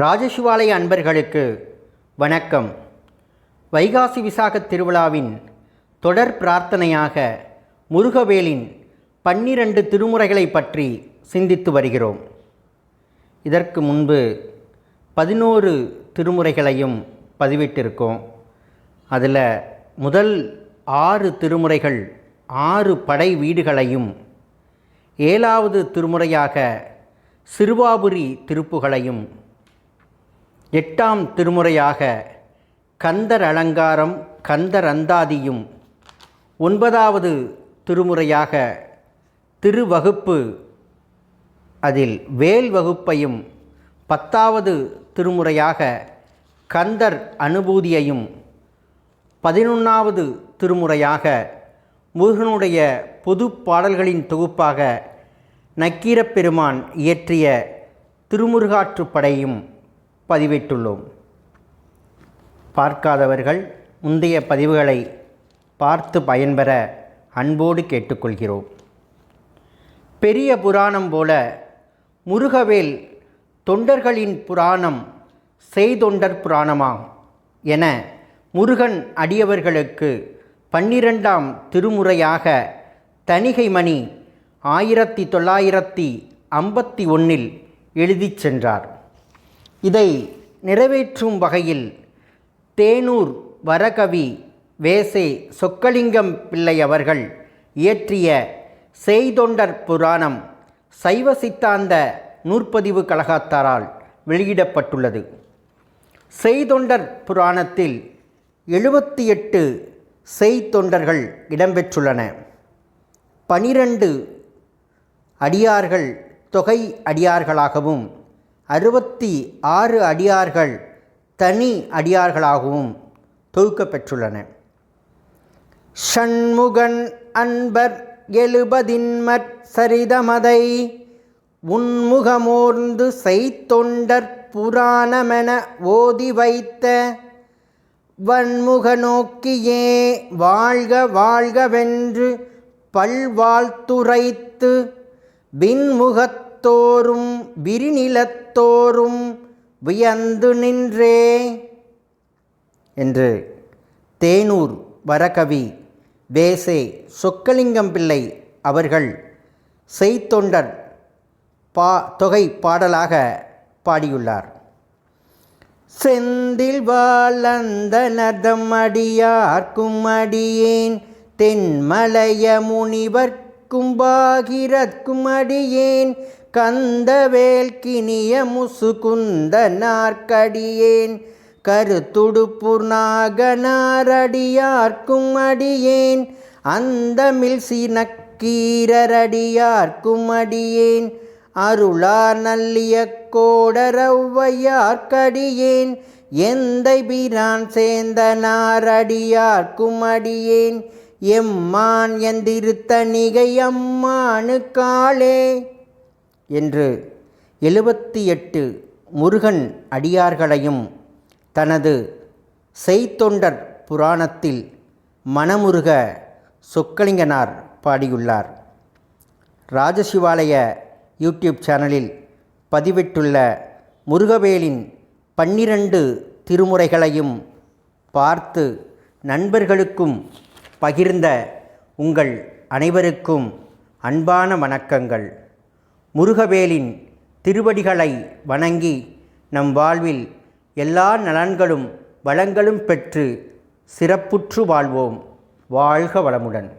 ராஜசிவாலய அன்பர்களுக்கு வணக்கம். வைகாசி விசாக திருவிழாவின் தொடர் பிரார்த்தனையாக முருகவேலின் பன்னிரண்டு திருமுறைகளை பற்றி சிந்தித்து வருகிறோம். இதற்கு முன்பு பதினோரு திருமுறைகளையும் பதிவிட்டிருக்கோம். அதில் முதல் ஆறு திருமுறைகள் ஆறு படை வீடுகளையும் ஏழாவது திருமுறையாக சிறுவாபுரி திருப்புகளையும் எட்டாம் திருமுறையாக கந்தர் அலங்காரம் கந்தர் அந்தாதியும் ஒன்பதாவது திருமுறையாக திருவகுப்பு அதில் வேல் வகுப்பையும் பத்தாவது திருமுறையாக கந்தர் அனுபூதியையும் பதினொன்றாவது திருமுறையாக முருகனுடைய பொது பாடல்களின் தொகுப்பாக நக்கீரப்பெருமான் இயற்றிய திருமுருகாற்றுப்படையும் பதிவிட்டுள்ளோம். பார்க்காதவர்கள் முந்தைய பதிவுகளை பார்த்து பயன்பெற அன்போடு கேட்டுக்கொள்கிறோம். பெரிய புராணம் போல முருகவேல் தொண்டர்களின் புராணம் செய்தொண்டர் புராணமாம் என முருகன் அடியவர்களுக்கு பன்னிரெண்டாம் திருமுறையாக தணிகைமணி ஆயிரத்தி தொள்ளாயிரத்தி ஐம்பத்தி ஒன்றில் எழுதிச் சென்றார். இதை நிறைவேற்றும் வகையில் தேனூர் வரகவி வேசே சொக்கலிங்கம் பிள்ளை அவர்கள் இயற்றிய செய்தொண்டர் புராணம் சைவ சித்தாந்த நூற்பதிவு கழகத்தாரால் வெளியிடப்பட்டுள்ளது. செய்தொண்டர் புராணத்தில் எழுபத்தி எட்டு செய்தொண்டர்கள் இடம்பெற்றுள்ளன. பனிரெண்டு அடியார்கள் தொகை அடியார்களாகவும் அறுபத்தி ஆறு அடியார்கள் தனி அடியார்களாகவும் தொகுக்கப்பெற்றுள்ளன. ஷண்முகன் அன்பர் எழுபதின்மற் சரிதமதை உன்முகமோர்ந்து செய்தொண்டற் புராணமென ஓதி வைத்த வன்முக நோக்கியே வாழ்க வாழ்கவென்று பல்வாழ்த்துரைத்து பின்முகத் விண்முகத்தோறும் விரிநிலத்தோறும் வியந்து நின்றே என்று தேனூர் வரகவி வேசே சொக்கலிங்கம் பிள்ளை அவர்கள் செய்தொண்டர் பா தொகை பாடலாக பாடியுள்ளார். செந்தில் வாழந்த நதம் அடியார்க்கும் அடியேன் தென்மலைய முனிவர்க்கும் பாகிரத்கும் அடியேன் கந்தவேல் கினிய முசுகுந்த நாற்கடியேன் கருத்துடுப்புர் நாகனாரடியார்க்கும் அடியேன் அந்தமில் சினக்கீரரடியார்க்கும் அடியேன் அருளார் நல்லிய கோடரவ்வையார்க்கடியேன் எந்தை பிரான் சேந்தனாரடியார்க்கும் அடியேன் எம்மான் எந்திருத்தணிகை அம்மானு காலே என்று எழுபத்தி எட்டு முருகன் அடியார்களையும் தனது செய்தொண்டர் புராணத்தில் மணமுருக சொக்கலிங்கனார் பாடியுள்ளார். ராஜசிவாலய யூடியூப் சேனலில் பதிவிட்டுள்ள முருகவேலின் பன்னிரண்டு திருமுறைகளையும் பார்த்து நண்பர்களுக்கும் பகிர்ந்த உங்கள் அனைவருக்கும் அன்பான வணக்கங்கள். முருகவேலின் திருவடிகளை வணங்கி நம் வாழ்வில் எல்லா நலன்களும் வளங்களும் பெற்று சிறப்புற்று வாழ்வோம். வாழ்க வளமுடன்.